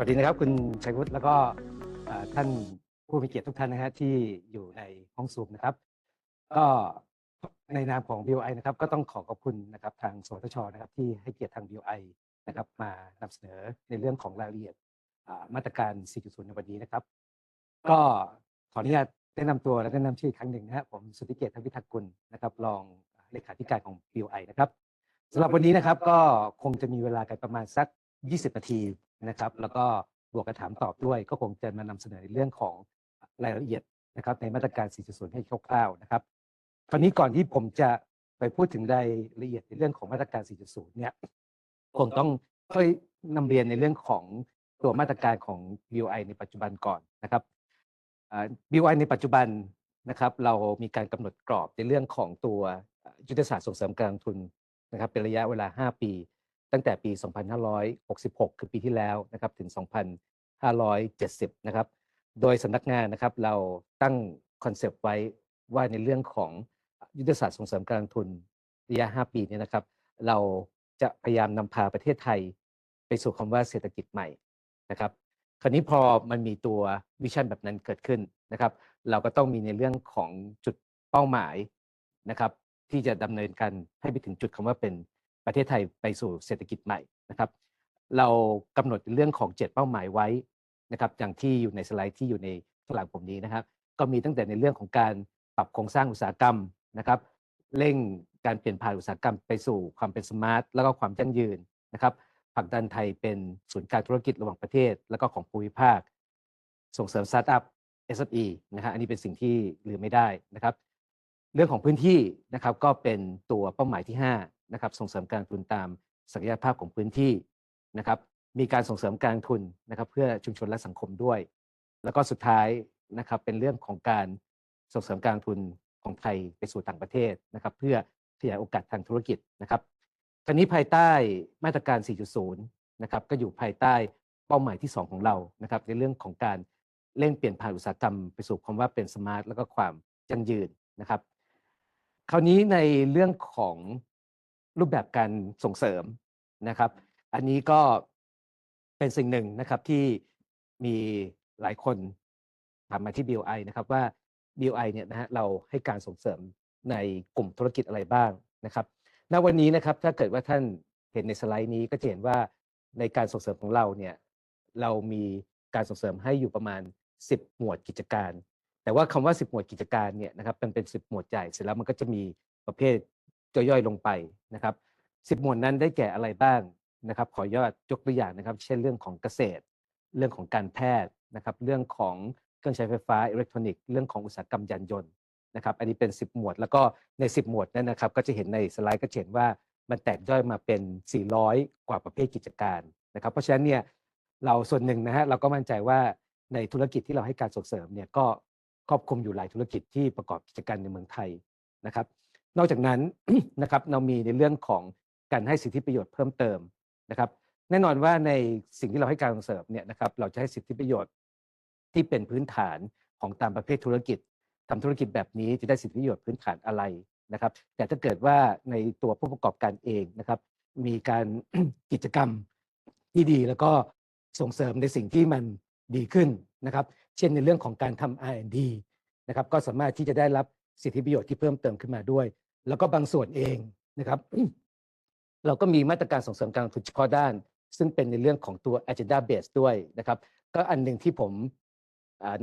สวัสดีนะครับ คุณชัยวุฒิแล้วก็ท่านผู้มีเกียรติทุกท่านนะฮะที่อยู่ในห้องซูมนะครับ ก็ในนามของ BOI นะครับ ก็ต้องขอขอบคุณนะครับทางสวทชนะครับ ที่ให้เกียรติทาง BOI นะครับ มานำเสนอในเรื่องของรายละเอียดมาตรการ 4.0 ในวันนี้นะครับ ก็ขออนุญาตแนะนำตัวและแนะนำชื่ออีกครั้งหนึ่งนะฮะผมสุธิเกียรติทวิทักกุลนะครับรองเลขาธิการของ BOI นะครับสำหรับวันนี้นะครับก็คงจะมีเวลากันประมาณสัก 20 นาที นะครับ แล้วก็บวกกับถามตอบด้วยก็คงจะมานำเสนอในเรื่องของรายละเอียดนะครับ ในมาตรการ 4.0 ให้คร่าวๆนะครับคราวนี้ก่อนที่ผมจะไปพูดถึงรายละเอียดในเรื่องของมาตรการ 4.0 เนี่ยคงต้องค่อยนำเรียนในเรื่องของตัวมาตรการของ BOI ในปัจจุบันก่อนนะครับ BOI ในปัจจุบันนะครับ เรามีการกำหนดกรอบในเรื่องของตัวยุทธศาสตร์ส่งเสริมการลงทุนนะครับ เป็นระยะเวลา 5 ปี ตั้งแต่ปี 2566 คือปีที่แล้วนะครับถึง 2570 นะครับ โดยสำนักงานนะครับเราตั้งคอนเซปต์ไว้ว่าในเรื่องของยุทธศาสตร์ส่งเสริมการลงทุนระยะ 5 ปีเนี้นะครับ เราจะพยายามนำพาประเทศไทย ไปสู่คำว่าเศรษฐกิจใหม่นะครับ คราวนี้พอมันมีตัววิชั่นแบบนั้นเกิดขึ้นนะครับ เราก็ต้องมีในเรื่องของจุดเป้าหมายนะครับ ที่จะดำเนินการให้ไปถึงจุดคำว่าเป็น ประเทศไทยไปสู่เศรษฐกิจใหม่นะครับเรากำหนดเรื่องของเจ็ดเป้าหมายไว้นะครับอย่างที่อยู่ในสไลด์ที่อยู่ในข้างหลังผมนี้นะครับ ก็มีตั้งแต่ในเรื่องของการปรับโครงสร้างอุตสาหกรรมนะครับเร่งการเปลี่ยนผ่านอุตสาหกรรมไปสู่ความเป็นสมาร์ทแล้วก็ความยั่งยืนนะครับผลักดันไทยเป็นศูนย์กลางธุรกิจระหว่างประเทศ แล้วก็ของภูมิภาค ส่งเสริมสตาร์ทอัพ SME นะครับอันนี้เป็นสิ่งที่ลืมไม่ได้นะครับ เรื่องของพื้นที่นะครับก็เป็นตัวเป้าหมายที่ 5 นะครับส่งเสริมการทุนตามศักยภาพของพื้นที่นะครับมีการส่งเสริมการทุนนะครับเพื่อชุมชนและสังคมด้วย แล้วก็สุดท้ายนะครับเป็นเรื่องของการส่งเสริมการทุนของไทยไปสู่ต่างประเทศนะครับเพื่อขยายโอกาสทางธุรกิจนะครับคราวนี้ภายใต้มาตรการ 4.0 นะครับก็อยู่ภายใต้เป้าหมายที่ 2 ของเรานะครับในเรื่องของการเร่งเปลี่ยนผ่านอุตสาหกรรมไปสู่ความว่าเป็นสมาร์ทแล้วก็ความยั่งยืนนะครับคราวนี้ในเรื่องของ รูปแบบการส่งเสริมนะครับ อันนี้ก็เป็นสิ่งหนึ่งนะครับที่มีหลายคนถามมาที่ BI นะครับว่า BI เนี่ยนะฮะเราให้การส่งเสริมในกลุ่มธุรกิจอะไรบ้างนะครับณวันนี้นะครับถ้าเกิดว่าท่านเห็นในสไลด์นี้ก็จะเห็นว่าในการส่งเสริมของเราเนี่ยเรามีการส่งเสริมให้อยู่ประมาณ 10 หมวดกิจการ แต่ว่าคำว่า 10 หมวดกิจการเนี่ยนะครับมันเป็น 10 หมวดใหญ่เสร็จแล้วมันก็จะมีประเภท จะย่อยลงไปนะครับ10หมวดนั้นได้แก่อะไรบ้างนะครับ ขอยอดยกตัวอย่างนะครับ เช่นเรื่องของเกษตร เรื่องของการแพทย์นะครับ เรื่องของเครื่องใช้ไฟฟ้าอิเล็กทรอนิกส์เรื่องของอุตสาหกรรมยานยนต์นะครับ อันนี้เป็น 10 หมวด แล้วก็ใน 10 หมวดนั้นนะครับ ก็จะเห็นในสไลด์ก็จะเห็นว่ามันแตกย่อยมาเป็น 400 กว่าประเภทกิจการนะครับ เพราะฉะนั้นเนี่ยเราส่วนหนึ่งนะฮะเราก็มั่นใจว่าในธุรกิจที่เราให้การส่งเสริมเนี่ยก็ครอบคลุมอยู่หลายธุรกิจที่ประกอบกิจการในเมืองไทยนะครับ นอกจากนั้นนะครับเรามีในเรื่องของการให้สิทธิประโยชน์เพิ่มเติมนะครับแน่นอนว่าในสิ่งที่เราให้การส่งเสริมเนี่ยนะครับเราจะให้สิทธิประโยชน์ที่เป็นพื้นฐานของตามประเภทธุรกิจทำธุรกิจแบบนี้จะได้สิทธิประโยชน์พื้นฐานอะไรนะครับ แต่ถ้าเกิดว่าในตัวผู้ประกอบการเองนะครับ มีการกิจกรรมที่ดีแล้วก็ส่งเสริมในสิ่งที่มันดีขึ้นนะครับ เช่นในเรื่องของการทำ R&D นะครับก็สามารถที่จะได้รับสิทธิประโยชน์ที่เพิ่มเติมขึ้นมาด้วย แล้วก็บางส่วนเองนะครับเราก็มีมาตรการส่งเสริมการลงทุนเฉพาะด้าน ซึ่งเป็นในเรื่องของตัว agenda base ด้วยนะครับ ก็อันหนึ่งที่ผม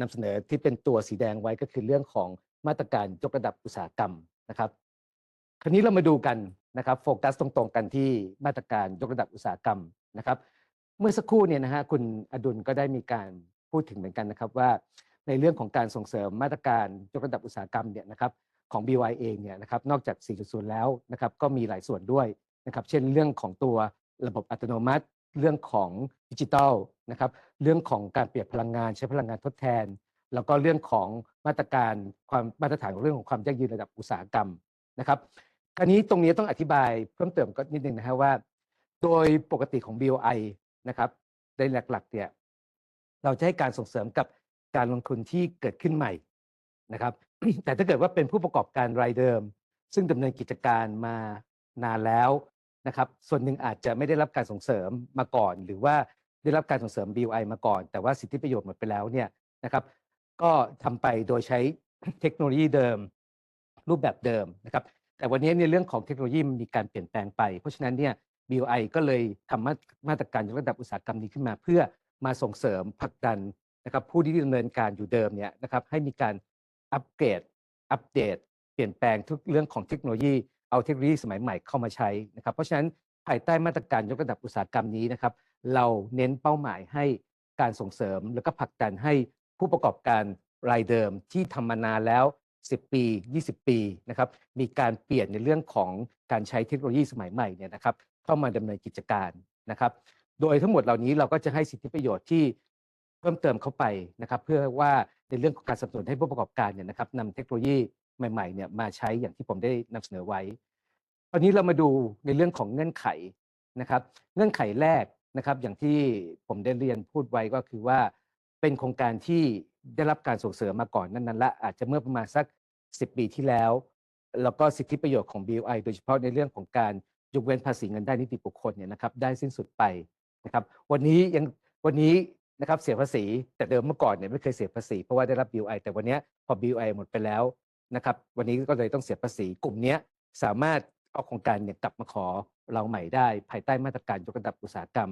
นำเสนอที่เป็นตัวสีแดงไว้ก็คือเรื่องของมาตรการยกระดับอุตสาหกรรมนะครับ คราวนี้เรามาดูกันนะครับโฟกัสตรงๆกันที่มาตรการยกระดับอุตสาหกรรมนะครับ เมื่อสักครู่เนี่ยนะฮะคุณอดุลก็ได้มีการพูดถึงเหมือนกันนะครับว่าในเรื่องของการส่งเสริมมาตรการยกระดับอุตสาหกรรมเนี่ยนะครับ ของ BY เองเนี่ยนะครับนอกจาก 4.0 แล้วนะครับก็มีหลายส่วนด้วยนะครับเช่นเรื่องของตัวระบบอัตโนมัติ เรื่องของดิจิทัลนะครับเรื่องของการเปลี่ยนพลังงานใช้พลังงานทดแทน แล้วก็เรื่องของมาตรการความมาตรฐานของเรื่องของความยั่งยืนระดับอุตสาหกรรมนะครับคราวนี้ตรงนี้ต้องอธิบายเพิ่มเติมก็นิดนึงนะฮะว่า โดยปกติของ BOI นะครับในหลักๆเนี่ยเราจะให้การส่งเสริมกับการลงทุนที่เกิดขึ้นใหม่นะครับ แต่ถ้าเกิดว่าเป็นผู้ประกอบการรายเดิม ซึ่งดำเนินกิจการมานานแล้วนะครับ ส่วนหนึ่งอาจจะไม่ได้รับการส่งเสริมมาก่อน หรือว่าได้รับการส่งเสริม BOI มาก่อน แต่ว่าสิทธิประโยชน์หมดไปแล้วเนี่ยนะครับ ก็ทำไปโดยใช้เทคโนโลยีเดิม รูปแบบเดิมนะครับ แต่วันนี้ในเรื่องของเทคโนโลยีมันมีการเปลี่ยนแปลงไป เพราะฉะนั้นเนี่ย BOI ก็เลยทำมามาตรการยกระดับอุตสาหกรรมนี้ขึ้นมา เพื่อมาส่งเสริมผลักดันนะครับผู้ที่ดำเนินการอยู่เดิมเนี่ยนะครับให้มีการ อัปเกรดอัปเดต เปลี่ยนแปลงทุกเรื่องของเทคโนโลยีเอาเทคโนโลยีสมัยใหม่เข้ามาใช้นะครับเพราะฉะนั้นภายใต้มาตรการยกระดับอุตสาหกรรมนี้นะครับ เราเน้นเป้าหมายให้การส่งเสริม แล้วก็ผลักดันให้ผู้ประกอบการรายเดิมที่ทำมานานแล้ว 10 ปี 20 ปีนะครับมีการเปลี่ยนในเรื่องของการใช้เทคโนโลยีสมัยใหม่เนี่ยนะครับเข้ามาดำเนินกิจการนะครับ โดยทั้งหมดเหล่านี้เราก็จะให้สิทธิประโยชน์ที่เพิ่มเติมเข้าไปนะครับ เพื่อว่า ในเรื่องของการสนับสนุนให้ผู้ประกอบการเนี่ยนะครับนำเทคโนโลยีใหม่ๆเนี่ยมาใช้อย่างที่ผมได้นำเสนอไว้ตอนนี้เรามาดูในเรื่องของเงื่อนไขนะครับ เงื่อนไขแรกนะครับอย่างที่ผมได้เรียนพูดไว้ก็คือว่า เป็นโครงการที่ได้รับการส่งเสริมมาก่อนนั้นๆละอาจจะเมื่อประมาณสัก 10 ปีที่แล้ว แล้วก็สิทธิประโยชน์ของ BOI โดยเฉพาะในเรื่องของการยกเว้นภาษีเงินได้นิติบุคคลเนี่ยนะครับได้สิ้นสุดไปนะครับ วันนี้ยังวันนี้ นะครับเสียภาษี แต่เดิมเมื่อก่อนเนี่ยไม่เคยเสียภาษีเพราะว่าได้รับ BOI แต่วันนี้พอ BOI หมดไปแล้วนะครับวันนี้ก็เลยต้องเสียภาษีกลุ่มนี้สามารถเอาโครงการเนี่ยกลับมาขอเราใหม่ได้ ภายใต้มาตรการยกระดับอุตสาหกรรม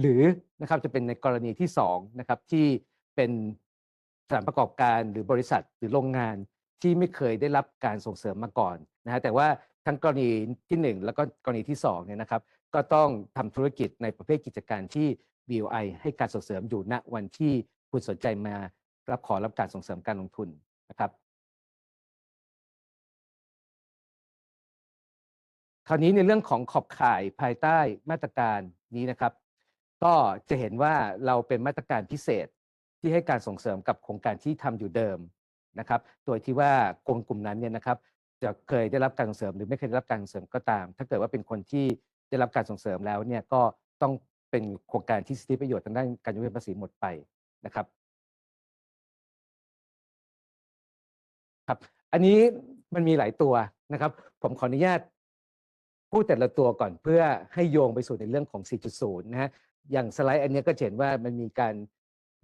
หรือนะครับจะเป็นในกรณีที่2นะครับที่เป็นสถานประกอบการหรือบริษัทหรือโรงงานที่ไม่เคยได้รับการส่งเสริมมาก่อนนะฮะแต่ว่าทั้งกรณีที่ 1 แล้วก็กรณีที่2เนี่ยนะครับก็ต้องทำธุรกิจในประเภทกิจการที่ BOI ให้การส่งเสริมอยู่ณวันที่คุณสนใจมารับขอรับการส่งเสริมการลงทุนนะครับ คราวนี้ในเรื่องของขอบข่ายภายใต้มาตรการนี้นะครับ ก็จะเห็นว่าเราเป็นมาตรการพิเศษที่ให้การส่งเสริมกับโครงการที่ทำอยู่เดิมนะครับ โดยที่ว่ากลุ่มกลุ่มนั้นเนี่ยนะครับ จะเคยได้รับการส่งเสริมหรือไม่เคยได้รับการส่งเสริมก็ตาม ถ้าเกิดว่าเป็นคนที่ได้รับการส่งเสริมแล้วเนี่ยก็ต้อง เป็นโครงการที่สิทธิประโยชน์ทางด้านการยกเว้นภาษีหมดไปนะครับครับ อันนี้มันมีหลายตัวนะครับ ผมขออนุญาตพูดแต่ละตัวก่อนเพื่อให้โยงไปสู่ในเรื่องของ 4.0 นะฮะอย่างสไลด์อันนี้ก็เห็นว่ามันมีการ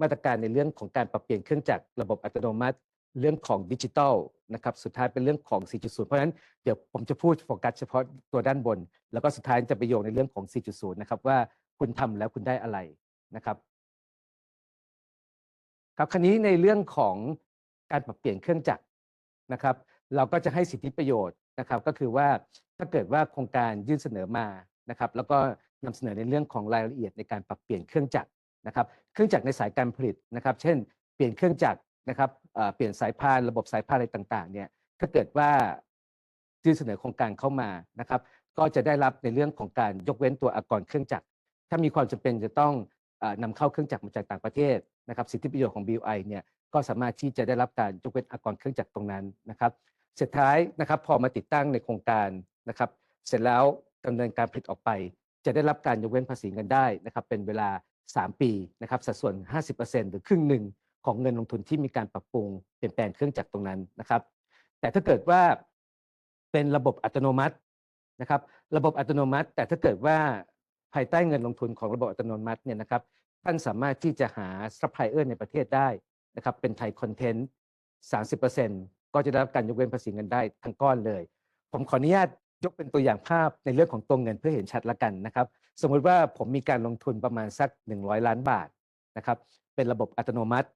มาตรการในเรื่องของการปรับเปลี่ยนเครื่องจักรระบบอัตโนมัติเรื่องของดิจิทัลนะครับสุดท้ายเป็นเรื่องของ 4.0 เพราะฉะนั้นเดี๋ยวผมจะพูดโฟกัสเฉพาะตัวด้านบน แล้วก็สุดท้ายจะไปโยงในเรื่องของ 4.0 นะครับว่า คุณทำแล้วคุณได้อะไรนะครับครับคราวนี้ในเรื่องของการปรับเปลี่ยนเครื่องจักรนะครับ เราก็จะให้สิทธิประโยชน์นะครับ ก็คือว่าถ้าเกิดว่าโครงการยื่นเสนอมานะครับ แล้วก็นำเสนอในเรื่องของรายละเอียดในการปรับเปลี่ยนเครื่องจักรนะครับ เครื่องจักรในสายการผลิตนะครับ เช่น เปลี่ยนเครื่องจักรนะครับเปลี่ยนสายพานระบบสายพานอะไรต่างๆ เนี่ยถ้าเกิดว่ายื่นเสนอโครงการเข้ามานะครับ ก็จะได้รับในเรื่องของการยกเว้นตัวอากรเครื่องจักร ถ้ามีความจำเป็นจะต้องนำเข้าเครื่องจักรมาจากต่างประเทศนะครับสิทธิประโยชน์ของ BOI เนี่ยก็สามารถที่จะได้รับการยกเว้นอากรเครื่องจักรตรงนั้นนะครับเสุดท้ายนะครับพอมาติดตั้งในโครงการนะครับเสร็จแล้วดำเนินการผลิตออกไป จะได้รับการยกเว้นภาษีเงินได้นะครับเป็นเวลา 3 ปีนะครับสัดส่วน 50%หรือครึ่งหนึ่งของเงินลงทุนที่มีการปรับปรุงเปลี่ยนแปลงเครื่องจักรตรงนั้นนะครับแต่ถ้าเกิดว่าเป็นระบบอัตโนมัตินะครับระบบอัตโนมัติ แต่ถ้าเกิดว่า ภายใต้เงินลงทุนของระบบอัตโนมัติเนี่ยนะครับท่านสามารถที่จะหาซัพพลายเออร์ในประเทศได้นะครับเป็นไทยคอนเทนต์30%ก็จะได้รับการยกเว้นภาษีเงินได้ทั้งก้อนเลย ผมขออนุญาตยกเป็นตัวอย่างภาพในเรื่องของตัวเงินเพื่อเห็นชัดละกันนะครับ สมมุติว่าผมมีการลงทุนประมาณสัก 100 ล้านบาทนะครับเป็นระบบอัตโนมัติ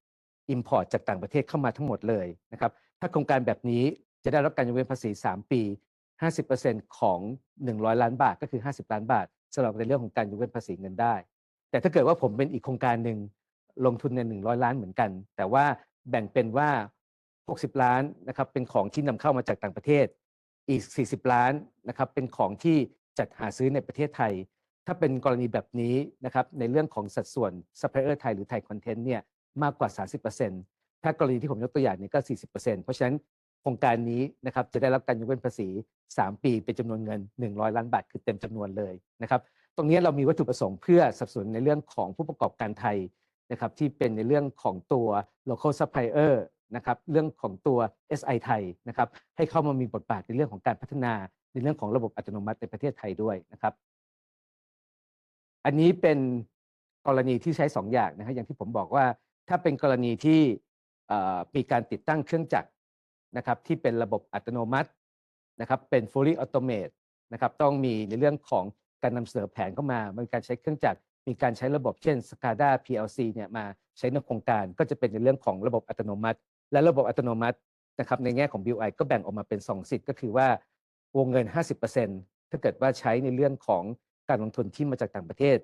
Import จากต่างประเทศเข้ามาทั้งหมดเลยนะครับถ้าโครงการแบบนี้จะได้รับการยกเว้นภาษี 3 ปี 50%ของ 100 ล้านบาทก็คือ 50 ล้านบาท สำหรับในเรื่องของการยกเว้นภาษีเงินได้ แต่ถ้าเกิดว่าผมเป็นอีกโครงการหนึ่งลงทุนใน100ล้านเหมือนกัน แต่ว่าแบ่งเป็นว่า 60 ล้านนะครับเป็นของที่นำเข้ามาจากต่างประเทศ อีก 40 ล้านนะครับเป็นของที่จัดหาซื้อในประเทศไทย ถ้าเป็นกรณีแบบนี้นะครับในเรื่องของสัดส่วนซัพพลายเออร์ไทยหรือไทยคอนเทนต์เนี่ยมากกว่า 30%ถ้ากรณีที่ผมยกตัวอย่างนี้ก็ 40%เพราะฉะนั้น ครงการนี้นะครับจะได้รับการยกเว้นภาษี 3 ปีเป็นจำนวนเงิน 100 ล้านบาทคือเต็มจำนวนเลยนะครับตรงนี้เรามีวัตถุประสงค์เพื่อสนับสนุนในเรื่องของผู้ประกอบการไทยนะครับที่เป็นในเรื่องของตัว local supplier นะครับเรื่องของตัว SI ไทยนะครับให้เข้ามามีบทบาทในเรื่องของการพัฒนาในเรื่องของระบบอัตโนมัติในประเทศไทยด้วยนะครับ อันนี้เป็นกรณีที่ใช้ 2 อย่างนะฮะอย่างที่ผมบอกว่าถ้าเป็นกรณีที่มีการติดตั้งเครื่องจักร นะครับที่เป็นระบบอัตโนมัตินะครับเป็น fully automate นะครับต้องมีในเรื่องของการนำเสนอแผนเข้ามามีการใช้เครื่องจักรมีการใช้ระบบเช่น SCADA PLC เนี่ยมาใช้ในโครงการก็จะเป็นในเรื่องของระบบอัตโนมัติ และระบบอัตโนมัตินะครับในแง่ของ BI ก็แบ่งออกมาเป็น 2 สิทธิ์ก็คือว่าวงเงิน 50%ถ้าเกิดว่าใช้ในเรื่องของการลงทุนที่มาจากต่างประเทศ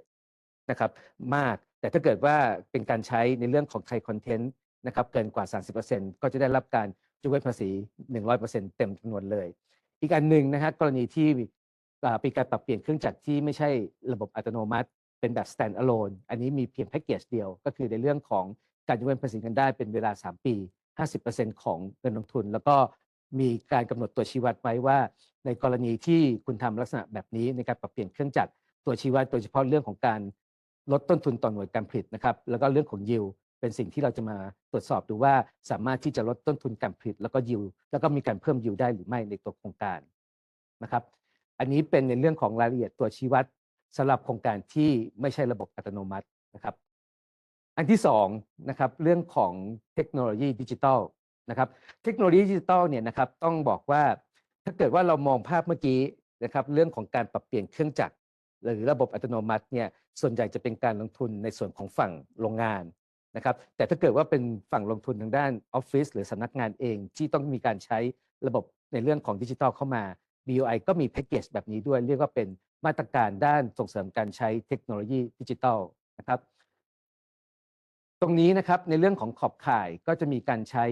นะครับมากแต่ถ้าเกิดว่าเป็นการใช้ในเรื่องของไทยคอนเทนต์นะครับเกินกว่า 30%ก็จะได้รับการ ยกเว้นภาษี 100%เต็มจำนวนเลย อีกอันหนึ่งนะฮะกรณีที่เป็นการปรับเปลี่ยนเครื่องจักรที่ไม่ใช่ระบบอัตโนมัติ เป็นแบบ stand alone อันนี้มีเพียงแพ็กเกจเดียว ก็คือในเรื่องของการยกเว้นภาษีเงินได้เป็นเวลา 3 ปี 50%ของเงินลงทุน แล้วก็มีการกำหนดตัวชี้วัดไว้ว่า ในกรณีที่คุณทำลักษณะแบบนี้ในการปรับเปลี่ยนเครื่องจักรตัวชี้วัดโดยเฉพาะเรื่องของการลดต้นทุนต่อหน่วยการผลิตนะครับแล้วก็เรื่องของยิว เป็นสิ่งที่เราจะมาตรวจสอบดูว่าสามารถที่จะลดต้นทุนการผลิตแล้วก็ยิวแล้วก็มีการเพิ่มยิวได้หรือไม่ในตัวโครงการนะครับ อันนี้เป็นในเรื่องของรายละเอียดตัวชี้วัดสำหรับโครงการที่ไม่ใช่ระบบอัตโนมัตินะครับ อันที่สองนะครับเรื่องของเทคโนโลยีดิจิทัลนะครับ เทคโนโลยีดิจิทัลเนี่ยนะครับต้องบอกว่าถ้าเกิดว่าเรามองภาพเมื่อกี้นะครับเรื่องของการปรับเปลี่ยนเครื่องจักรหรือระบบอัตโนมัติเนี่ยส่วนใหญ่จะเป็นการลงทุนในส่วนของฝั่งโรงงาน นะครับแต่ถ้าเกิดว่าเป็นฝั่งลงทุนทางด้านออฟฟิศหรือสำนักงานเองที่ต้องมีการใช้ระบบในเรื่องของดิจิทัลเข้ามา BOI ก็มีแพ็กเกจแบบนี้ด้วย เรียกว่าเป็นมาตรการด้านส่งเสริมการใช้เทคโนโลยีดิจิทัลนะครับ ตรงนี้นะครับในเรื่องของขอบข่ายก็จะมีการใช้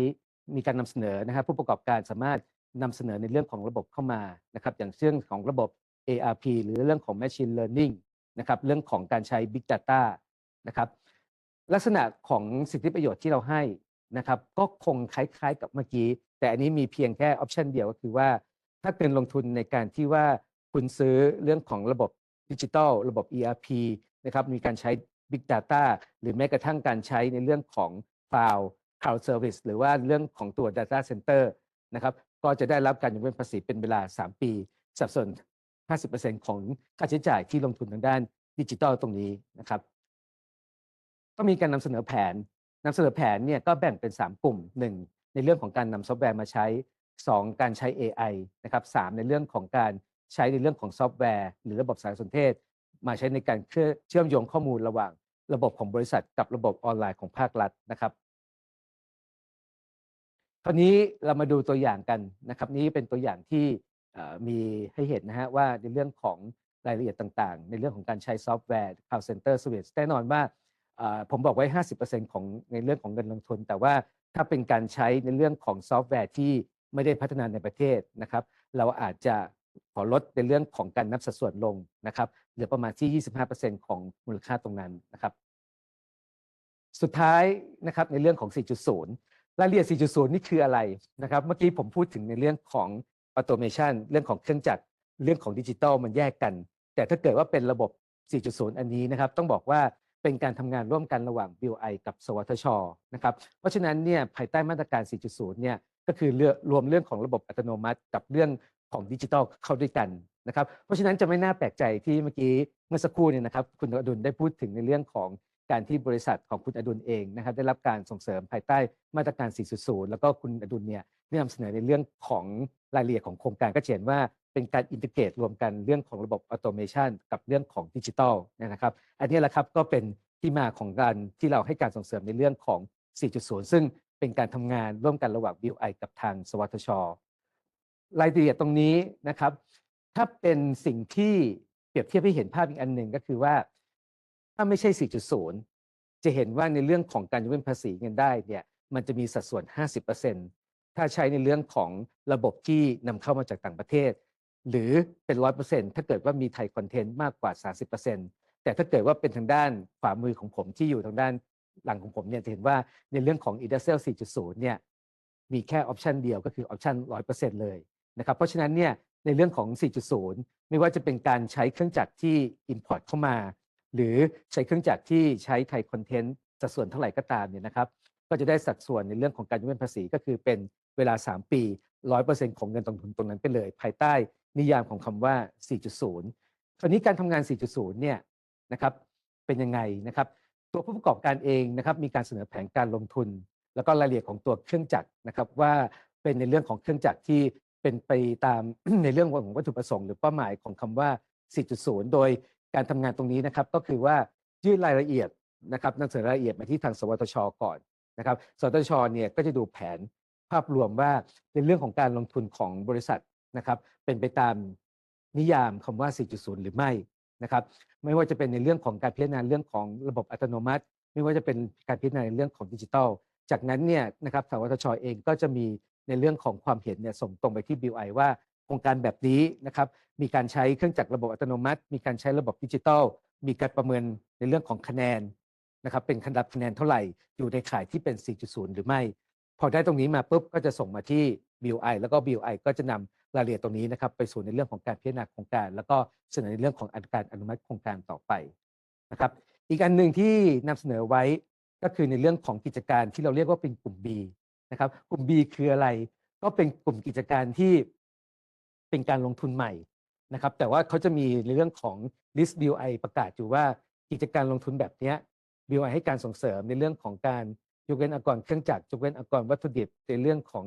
มีการนำเสนอนะครับ ผู้ประกอบการสามารถนำเสนอในเรื่องของระบบเข้ามานะครับ อย่างเช่นของระบบ ARP หรือเรื่องของ Machine Learning นะครับเรื่องของการใช้ Big Data นะครับ ลักษณะของสิทธิประโยชน์ที่เราให้นะครับก็คงคล้าย ๆ กับเมื่อกี้ แต่อันนี้มีเพียงแค่ออปชันเดียวก็คือว่าถ้าเป็นลงทุนในการที่ว่าคุณซื้อเรื่องของระบบดิจิทัลระบบ ERP นะครับมีการใช้ Big Data หรือแม้กระทั่งการใช้ในเรื่องของ Cloud Cloud Service หรือว่าเรื่องของตัว Data Center นะครับก็จะได้รับการยกเว้นภาษีเป็นเวลา 3 ปี สัดส่วน 50%ของค่าใช้จ่ายที่ลงทุนทางด้านดิจิทัลตรงนี้นะครับ ก็มีการนำเสนอแผนนำเสนอแผนเนี่ยก็แบ่งเป็น 3 กลุ่ม 1 ในเรื่องของการนำซอฟต์แวร์มาใช้ 2 การใช้ AI นะครับ3ในเรื่องของการใช้ในเรื่องของซอฟต์แวร์ หรือระบบสารสนเทศ มาใช้ในการเชื่อมโยงข้อมูลระหว่าง ระบบของบริษัทกับระบบออนไลน์ของภาครัฐนะครับคราวนี้เรามาดูตัวอย่างกันนะครับนี้เป็นตัวอย่างที่มีให้เห็นนะฮะว่าในเรื่องของรายละเอียดต่างๆ ในเรื่องของการใช้ซอฟต์แวร์ Cloud Center Service แน่นอนว่า ผมบอกไว้ 50%ของในเรื่องของเงินลงทุน แต่ว่าถ้าเป็นการใช้ในเรื่องของซอฟต์แวร์ที่ไม่ได้พัฒนาในประเทศนะครับ เราอาจจะขอลดในเรื่องของการนับสัดส่วนลงนะครับเหลือประมาณที่ 25%ของมูลค่าตรงนั้นนะครับ สุดท้ายนะครับในเรื่องของ 4.0 รายละเอียด 4.0 นี่คืออะไรนะครับ เมื่อกี้ผมพูดถึงในเรื่องของออโตเมชันเรื่องของเครื่องจักรเรื่องของดิจิทัลมันแยกกัน แต่ถ้าเกิดว่าเป็นระบบ 4.0 อันนี้นะครับ ต้องบอกว่า เป็นการทำงานร่วมกันระหว่าง BOI กับ สวทชนะครับเพราะฉะนั้นเนี่ยภายใต้มาตรการ 4.0 เนี่ยก็คือรวมเรื่องของระบบอัตโนมัติกับเรื่องของดิจิทัลเข้าด้วยกันนะครับเพราะฉะนั้นจะไม่น่าแปลกใจที่เมื่อกี้เมื่อสักครู่เนี่ยนะครับคุณอดุลได้พูดถึงในเรื่องของการที่บริษัทของคุณอดุลเองนะครับได้รับการส่งเสริมภายใต้มาตรการ 4.0 แล้วก็คุณอดุลเนี่ยได้นำเสนอในเรื่องของรายละเอียดของโครงการก็เห็นว่า เป็นการอินทิเกรตรวมกันเรื่องของระบบออโตเมชันกับเรื่องของดิจิทัลนะครับ อันนี้แหละครับก็เป็นที่มาของการที่เราให้การส่งเสริมในเรื่องของ 4.0 ซึ่งเป็นการทำงานร่วมกันระหว่าง BI กับทางสวทช รายละเอียดตรงนี้นะครับ ถ้าเป็นสิ่งที่เปรียบเทียบให้เห็นภาพอีกอันหนึ่งก็คือว่า ถ้าไม่ใช่ 4.0 จะเห็นว่าในเรื่องของการยกเว้นภาษีเงินได้เนี่ยมันจะมีสัดส่วน 50%ถ้าใช้ในเรื่องของระบบที่นำเข้ามาจากต่างประเทศ หรือเป็น100%ถ้าเกิดว่ามีไทยคอนเทนต์มากกว่า 30%แต่ถ้าเกิดว่าเป็นทางด้านขวามือของผมที่อยู่ทางด้านหลังของผมเนี่ยจะเห็นว่าในเรื่องของ i n d u s t r i a l 4.0 เนี่ยมีแค่ออปชันเดียวก็คือออปชัน100%เลยนะครับเพราะฉะนั้นเนี่ยในเรื่องของ 4.0 ไม่ว่าจะเป็นการใช้เครื่องจักรที่ Import เข้ามา หรือใช้เครื่องจักรที่ใช้ไทยคอนเทนต์สัดส่วนเท่าไหร่ก็ตามเนี่ยนะครับก็จะได้สัดส่วนในเรื่องของการยกเว้นภาษีก็คือเป็นเวลา 3 ปี 100%ของเงินตรงทุนตรงนั้นไปเลย ภายใต้ นิยามของคำว่า 4.0 คราวนี้การทำงาน 4.0 เนี่ยนะครับเป็นยังไงนะครับ ตัวผู้ประกอบการเองนะครับมีการเสนอแผนการลงทุน แล้วก็รายละเอียดของตัวเครื่องจักรนะครับว่าเป็นในเรื่องของเครื่องจักรที่เป็นไปตามในเรื่องของวัตถุประสงค์หรือเป้าหมายของคำว่า 4.0 โดยการทำงานตรงนี้นะครับก็คือว่ายื่นรายละเอียดนะครับนำเสนอรายละเอียดมาที่ทางสวทช ก่อนนะครับ สวทช เนี่ยก็จะดูแผนภาพรวมว่าในเรื่องของการลงทุนของบริษัท นะครับเป็นไปตามนิยามคำว่า 4.0 หรือไม่นะครับไม่ว่าจะเป็นในเรื่องของการพิจารณาเรื่องของระบบอัตโนมัติ ไม่ว่าจะเป็นการพิจารณาในเรื่องของดิจิทัล จากนั้นเนี่ยนะครับสวทชเองก็จะมีในเรื่องของความเห็นเนี่ยส่งตรงไปที่ BI ว่าโครงการแบบนี้นะครับมีการใช้เครื่องจักรระบบอัตโนมัติ มีการใช้ระบบดิจิทัล มีการประเมินในเรื่องของคะแนนนะครับเป็นคะแนนคะแนนเท่าไหร่อยู่ในข่ายที่เป็น 4.0 หรือไม่ พอได้ตรงนี้มาปุ๊บก็จะส่งมาที่ BI แล้วก็ BI ก็จะนำ รายละเอียดตรงนี้นะครับไปสู่ในเรื่องของการพิจารณาโครงการ แล้วก็เสนอในเรื่องของการอนุมัติโครงการต่อไปนะครับอีกอันหนึ่งที่นำเสนอไว้ก็คือในเรื่องของกิจการที่เราเรียกว่าเป็นกลุ่ม B นะครับกลุ่ม B คืออะไร ก็เป็นกลุ่มกิจการที่เป็นการลงทุนใหม่นะครับแต่ว่าเขาจะมีในเรื่องของ list BI ประกาศอยู่ว่ากิจการลงทุนแบบนี้ BI ให้การส่งเสริมในเรื่องของการยกเว้นอากรเครื่องจักรยกเว้นอากรวัตถุดิบในเรื่องของ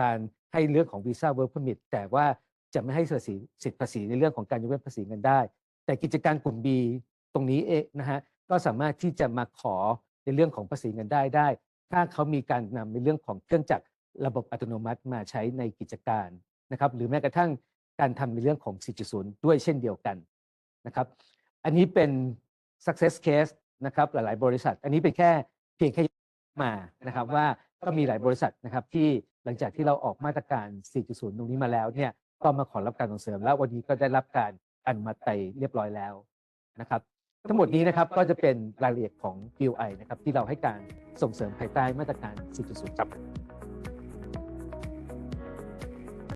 การให้เรื่องของวีซ่าเวิร์กพ e มิ t แต่ว่าจะไม่ให้เสียสิทธิภาษีในเรื่องของการยกเว้นภาษีเงินได้ แต่กิจการกลุ่ม B ตรงนี้เองนะฮะก็สามารถที่จะมาขอในเรื่องของภาษีเงินได้ได้ ถ้าเขามีการนำในเรื่องของเครื่องจักรระบบอัตโนมัติมาใช้ในกิจการนะครับหรือแม้กระทั่งการทำในเรื่องของ 4.0 ด้วยเช่นเดียวกันนะครับอันนี้เป็น success case นะครับหลาย ๆ บริษัท อันนี้เป็นแค่เพียงแค่มานะครับว่าก็มีหลายบริษัทนะครับที่ หลังจากที่เราออกมาตรการ 4.0 ตรงนี้มาแล้วเนี่ยก็มาขอรับการส่งเสริมแล้ววันนี้ก็ได้รับการอนุมัติไปเรียบร้อยแล้วนะครับทั้งหมดนี้นะครับก็จะเป็นรายละเอียดของ BI นะครับที่เราให้การส่งเสริมภายใต้มาตรการ 4.0 ครับ